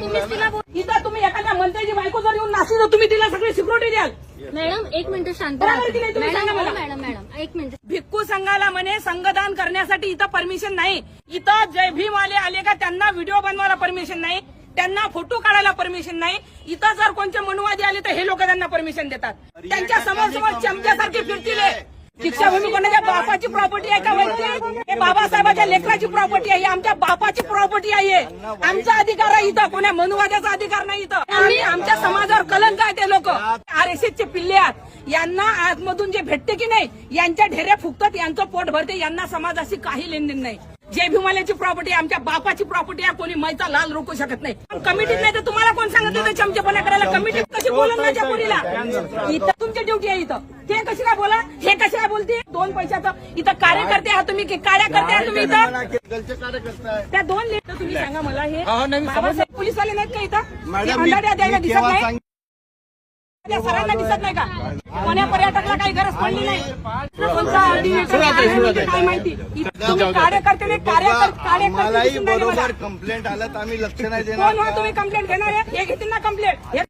इथं तुम्ही एखाद्या मंत्र्याची बायको जर येऊन तर तुम्ही तिला सगळी सिक्युरिटी द्याल मॅडम एक मिनिट शांत बरोबर राहा. की नाही? तुम्ही मॅडम सांगा हो, मला. मॅडम मॅडम एक मिनिट भिक्खू संघाला म्हणे संघदान करण्यासाठी इथं परमिशन नाही इथं जय भीम आले आले का त्यांना व्हिडिओ बनवायला परमिशन नाही त्यांना फोटो काढायला परमिशन नाही इथं जर कोणते मनुवादी आले तर हे लोक त्यांना परमिशन देतात त्यांच्यासमोर समोर चमच्यासारखे फिरतील हे. शिक्षाभूमी कोणाच्या बापाची प्रॉपर्टी आहे का माहिती हे बाबासाहेबाच्या लेकराची प्रॉपर्टी आहे आमच्या बापाची प्रॉपर्टी आहे. आमचा अधिकार आहे इथं कोण्या मनुवाद्याचा अधिकार नाही इथं. आणि आमच्या समाजावर कलंक आहे ते लोक. आर एस चे पिल्ले आहेत यांना आतमधून जे भेटते की नाही यांच्या ढेऱ्या फुकतात यांचं पोट भरते यांना समाजाशी काही लेनदेन नाही. जे भीमाल्याची प्रॉपर्टी आमच्या बापाची प्रॉपर्टी आहे कोणी मैचा लाल रोखू शकत नाही. पण कमिटीत नाही तर तुम्हाला कोण सांगत चमचेपणा करायला? कमिटी कशी बोलत नाही त्या पोरीला? इथं तुमची ड्युटी आहे इथं. ते कशी काय बोला? हे कशी काय बोलते? दोन पैशाचं. इथं कार्यकर्ते आहात तुम्ही की कार्यकर्ते आहात तुम्ही इथं? दलचे कार्यकर्ता आहे त्या दोन लेटर तुम्ही सांगा मला हे. बाबासाहेब पोलीसवाले नाहीत का इथं? अंधाऱ्या द्यायला दिसत नाही? त्या सरांना दिसत नाही का? कोण्या पर्यटकाला काही गरज पडली नाही? कोणता आहे, काय माहिती, कार्यकर्ते नाही, कार्यकर्ते. बरोबर कंप्लेंट आलं तर आम्ही लक्ष नाही कोण देणार हो तुम्ही कंप्लेंट घेणार? आहे हे घेतील ना कंप्लेंट हे